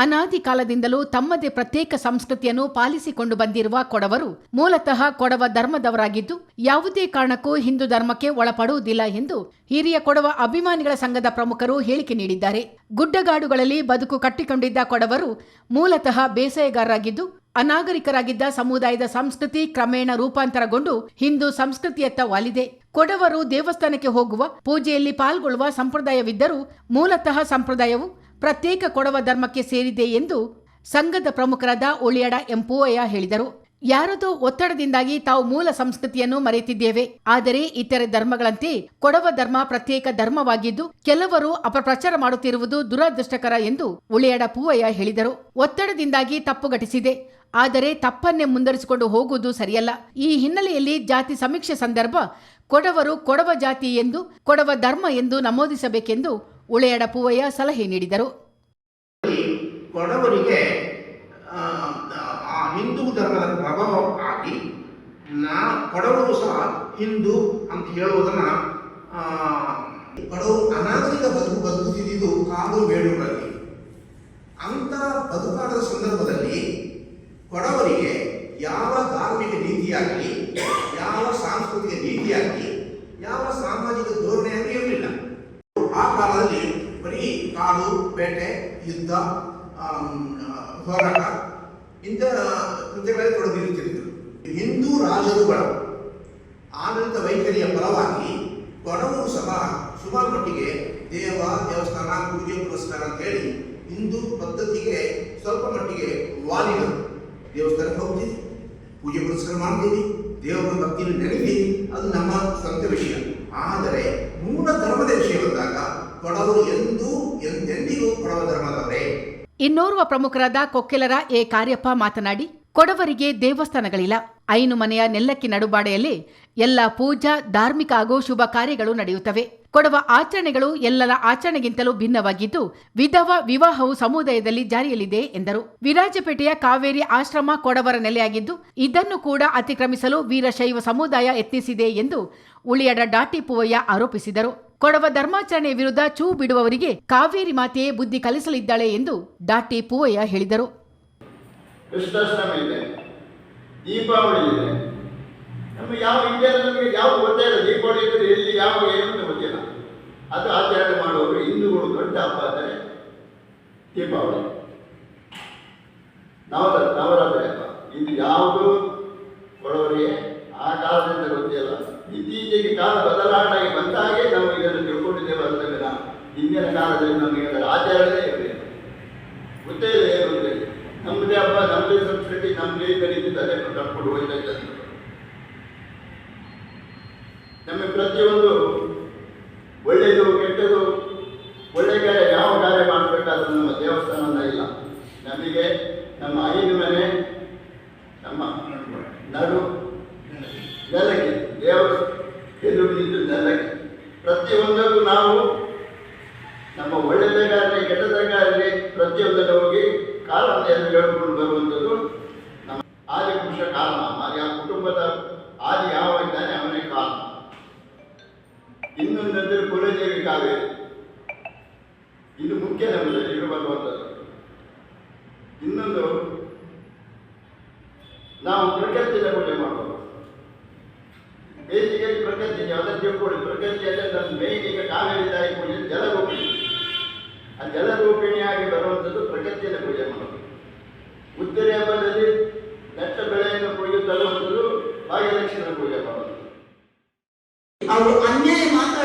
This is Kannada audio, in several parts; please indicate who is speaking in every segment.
Speaker 1: ಅನಾದಿ ಕಾಲದಿಂದಲೂ ತಮ್ಮದೇ ಪ್ರತ್ಯೇಕ ಸಂಸ್ಕೃತಿಯನ್ನು ಪಾಲಿಸಿಕೊಂಡು ಬಂದಿರುವ ಕೊಡವರು ಮೂಲತಃ ಕೊಡವ ಧರ್ಮದವರಾಗಿದ್ದು ಯಾವುದೇ ಕಾರಣಕ್ಕೂ ಹಿಂದೂ ಧರ್ಮಕ್ಕೆ ಒಳಪಡುವುದಿಲ್ಲ ಎಂದು ಹಿರಿಯ ಕೊಡವ ಅಭಿಮಾನಿಗಳ ಸಂಘದ ಪ್ರಮುಖರು ಹೇಳಿಕೆ ನೀಡಿದ್ದಾರೆ. ಗುಡ್ಡಗಾಡುಗಳಲ್ಲಿ ಬದುಕು ಕಟ್ಟಿಕೊಂಡಿದ್ದ ಕೊಡವರು ಮೂಲತಃ ಬೇಸಾಯಗಾರರಾಗಿದ್ದು ಅನಾಗರಿಕರಾಗಿದ್ದ ಸಮುದಾಯದ ಸಂಸ್ಕೃತಿ ಕ್ರಮೇಣ ರೂಪಾಂತರಗೊಂಡು ಹಿಂದೂ ಸಂಸ್ಕೃತಿಯತ್ತ ವಾಲಿದೆ. ಕೊಡವರು ದೇವಸ್ಥಾನಕ್ಕೆ ಹೋಗುವ, ಪೂಜೆಯಲ್ಲಿ ಪಾಲ್ಗೊಳ್ಳುವ ಸಂಪ್ರದಾಯವಿದ್ದರೂ ಮೂಲತಃ ಸಂಪ್ರದಾಯವು ಪ್ರತ್ಯೇಕ ಕೊಡವ ಧರ್ಮಕ್ಕೆ ಸೇರಿದೆ ಎಂದು ಸಂಘದ ಪ್ರಮುಖರಾದ ಒಳಿಯಡ ಎಂಪೂವಯ್ಯ ಹೇಳಿದರು. ಯಾರದೋ ಒತ್ತಡದಿಂದಾಗಿ ತಾವು ಮೂಲ ಸಂಸ್ಕೃತಿಯನ್ನು ಮರೆತಿದ್ದೇವೆ. ಆದರೆ ಇತರೆ ಧರ್ಮಗಳಂತೆ ಕೊಡವ ಧರ್ಮ ಪ್ರತ್ಯೇಕ ಧರ್ಮವಾಗಿದ್ದು, ಕೆಲವರು ಅಪಪ್ರಚಾರ ಮಾಡುತ್ತಿರುವುದು ದುರದೃಷ್ಟಕರ ಎಂದು ಉಳಿಯಾಡ ಪೂವಯ್ಯ ಹೇಳಿದರು. ಒತ್ತಡದಿಂದಾಗಿ ತಪ್ಪು ಘಟಿಸಿದೆ. ಆದರೆ ತಪ್ಪನ್ನೇ ಮುಂದರಿಸಿಕೊಂಡು ಹೋಗುವುದು ಸರಿಯಲ್ಲ. ಈ ಹಿನ್ನೆಲೆಯಲ್ಲಿ ಜಾತಿ ಸಮೀಕ್ಷೆ ಸಂದರ್ಭ ಕೊಡವರು ಕೊಡವ ಜಾತಿ ಎಂದು, ಕೊಡವ ಧರ್ಮ ಎಂದು ನಮೂದಿಸಬೇಕೆಂದು ಉಳೆಯಡ ಪೂವಯ್ಯ ಸಲಹೆ ನೀಡಿದರು.
Speaker 2: ಕೊಡವರಿಗೆ ಹಿಂದೂ ಧರ್ಮದ ಪ್ರಭಾವ ಆಗಿ ಕೊಡವರು ಸಹ ಹಿಂದೂ ಅಂತ ಹೇಳುವುದನ್ನ ಆ, ಕೊಡವರು ಅನಾಗರಿಕ ಬದುಕು ಬದುಕುತ್ತಿದ್ದು ಕಾದು ಬೇಡುಗಳಲ್ಲಿ ಅಂತ ಬದುಕಾಟದ ಸಂದರ್ಭದಲ್ಲಿ ಕೊಡವರಿಗೆ ಯಾವ ಧಾರ್ಮಿಕ ನೀತಿಯಾಗಲಿ ಯಾವ ಸಾಂಸ್ಕೃತಿಕ ನೀತಿಯಾಗಲಿ ಯಾವ ಸಾಮಾಜಿಕ ಧೋರಣೆಯಾಗಲಿ ಇರಲಿಲ್ಲ ಆ ಕಾಲದಲ್ಲಿ ಬರೀ ಕಾಡು ಬೇಟೆ ಯುದ್ಧ ಹೋರಾಟ, ಇಂಥ ಕೃತ್ಯಗಳಲ್ಲಿ ತೊಡಗಿರುತ್ತಿದ್ದರು. ಹಿಂದೂ ರಾಜರುಗಳ ಆಡಳಿತ ವೈಖರಿಯ ಫಲವಾಗಿ ಕೊಡವು ಸಹ ಸುಮಾರು ಮಟ್ಟಿಗೆ ದೇವ, ದೇವಸ್ಥಾನ, ಪೂಜೆ, ಪುರಸ್ಕಾರ ಅಂತೇಳಿ ಹಿಂದೂ ಪದ್ಧತಿಗೆ ಸ್ವಲ್ಪ ಮಟ್ಟಿಗೆ ವಾಲಿದರು ದೇವಸ್ಥಾನಕ್ಕೆ ಹೋಗ್ತೀವಿ ಪೂಜೆ, ಪುರಸ್ಕಾರ ಮಾಡ್ತೀವಿ ದೇವರ ಭಕ್ತಿಯನ್ನು ನೆನೀತೀವಿ ಅದು ನಮ್ಮ ಸ್ವಂತ ವಿಷಯ. ಆದರೆ ಮೂಲ ಧರ್ಮದ ಕೊಡವರು ಎಂದೂ ಎಂದೆಂದಿಗೂ ಧರ್ಮದವರೇ.
Speaker 1: ಇನ್ನೋರ್ವ ಪ್ರಮುಖರಾದ ಕೊಕ್ಕೆಲರ ಎ. ಕಾರ್ಯಪ್ಪ ಮಾತನಾಡಿ, ಕೊಡವರಿಗೆ ದೇವಸ್ಥಾನಗಳಿಲ್ಲ. ಐನು ಮನೆಯ ನೆಲ್ಲಕ್ಕಿ ನಡುಬಾಡೆಯಲ್ಲಿ ಎಲ್ಲ ಪೂಜಾ, ಧಾರ್ಮಿಕ ಹಾಗೂ ಶುಭ ಕಾರ್ಯಗಳು ನಡೆಯುತ್ತವೆ. ಕೊಡವ ಆಚರಣೆಗಳು ಎಲ್ಲರ ಆಚರಣೆಗಿಂತಲೂ ಭಿನ್ನವಾಗಿದ್ದು, ವಿಧವ ವಿವಾಹವು ಸಮುದಾಯದಲ್ಲಿ ಜಾರಿಯಲ್ಲಿದೆ ಎಂದರು. ವಿರಾಜಪೇಟೆಯ ಕಾವೇರಿ ಆಶ್ರಮ ಕೊಡವರ ನೆಲೆಯಾಗಿದ್ದು, ಇದನ್ನು ಕೂಡ ಅತಿಕ್ರಮಿಸಲು ವೀರಶೈವ ಸಮುದಾಯ ಯತ್ನಿಸಿದೆ ಎಂದು ಉಳಿಯಡ ಡಾಟಿ ಪೂವಯ್ಯ ಆರೋಪಿಸಿದರು. ಕೊಡವ ಧರ್ಮಾಚರಣೆ ವಿರುದ್ಧ ಚೂ ಬಿಡುವವರಿಗೆ ಕಾವೇರಿ ಮಾತೆಯೇ ಬುದ್ಧಿ ಕಲಿಸಲಿದ್ದಾಳೆ ಎಂದು ಡಾಟಿ ಪೂವಯ್ಯ ಹೇಳಿದರು.
Speaker 3: ನಮ್ಮ ಅದು ಆಚರಣೆ ಮಾಡುವವರು ಹಿಂದೂಗಳು ದೊಡ್ಡ ಹಬ್ಬ ಅಂದರೆ ದೀಪಾವಳಿ. ನವರ ನವರಾತ್ರಿ ಇದು ಯಾವುದು ಕೊಡವರಿಗೆ ಆ ಕಾಲದಿಂದ ಗೊತ್ತಿಲ್ಲ. ಇತ್ತೀಚೆಗೆ ಕಾಲ ಬದಲಾವಣೆಗೆ ಬಂದ ಹಾಗೆ ನಾವು ಇದನ್ನು ತಿಳ್ಕೊಂಡಿದ್ದೇವೆ ಅಂತ ವಿನ ಹಿಂದಿನ ಕಾಲದಲ್ಲಿ ನಮಗೆ ಆಚರಣೆ ಇರಲಿಲ್ಲ ಗೊತ್ತೇ ಇಲ್ಲ ಏನು. ನಮ್ಮದೇ ಹಬ್ಬ ನಮ್ಮದೇ ಸಂಸ್ಕೃತಿ ನಮ್ಮದೇ ಕರೀತಿದ್ದು ಅದೇ ಕಟ್ಕೊಂಡು ಹೋಯ್ತಾ ನಮಗೆ ಪ್ರತಿಯೊಂದು ಒಳ್ಳೆಯದು ಕೆಟ್ಟದು, ಒಳ್ಳೆ ಕಾರ್ಯ ಯಾವ ಕಾರ್ಯ ಮಾಡಬೇಕಾದ್ರೂ ನಮ್ಮ ದೇವಸ್ಥಾನ ಇಲ್ಲ. ನಮಗೆ ನಮ್ಮ ಐದು ಮನೆ, ನಮ್ಮ ನಡು ಪ್ರತಿಯೊಂದನ್ನು ಹೋಗಿ ಕಾರಣತೆಯನ್ನು ಹೇಳ್ಕೊಂಡು ಬರುವಂಥದ್ದು ನಮ್ಮ ಆದಿಪುರುಷ ಕಾರಣ ಹಾಗೆ ಆ ಕುಟುಂಬದ ಆದಿ ಯಾವ ಇದ್ದಾನೆ ಅವನೇ ಕಾಲ ಇನ್ನೊಂದಂದ್ರೆ ಕುಲದೇವಿ ಕಾವೇರಿ ಇದು ಮುಖ್ಯ ನಮ್ಮಲ್ಲಿ ಇದು ಬರುವಂಥದ್ದು. ಇನ್ನೊಂದು, ನಾವು ಪ್ರಕೃತಿಯ ಪೂಜೆ ಮಾಡುವುದು. ಬೇಸಿಗೆಯಲ್ಲಿ ಪ್ರಕೃತಿ ಅದಕ್ಕೆ ಕೊಡಿ ಪ್ರಕೃತಿಯಲ್ಲೇ ಮೇನ್ ಈಗ ಕಾವೇರಿ ತಾಯಿ ಪೂಜೆ ಜಲಗೋಪಿಣಿ ಆ ರೂಪಿಣಿಯಾಗಿ ಬರುವಂಥದ್ದು ಪ್ರಕೃತಿಯನ್ನು ಪೂಜೆ ಮಾಡೋದು ಉತ್ತರಿ ಹಬ್ಬದಲ್ಲಿ ನೆಟ್ಟ ಬೆಳೆಯನ್ನು ಕೊಯ್ದು ತರುವಂಥದ್ದು ಭಾಗ್ಯಲಕ್ಷ್ಮಿ ಪೂಜೆ ಮಾಡೋದು
Speaker 4: ಅವರು ಅನ್ಯಾಯ ಮಾತಾಡಿದರೆ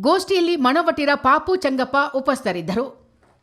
Speaker 1: ಗೋಷ್ಠಿಯಲ್ಲಿ ಮಣವಟಿರ ಪಾಪು ಚಂಗಪ್ಪ ಉಪಸ್ಥಿತರಿದ್ದರು.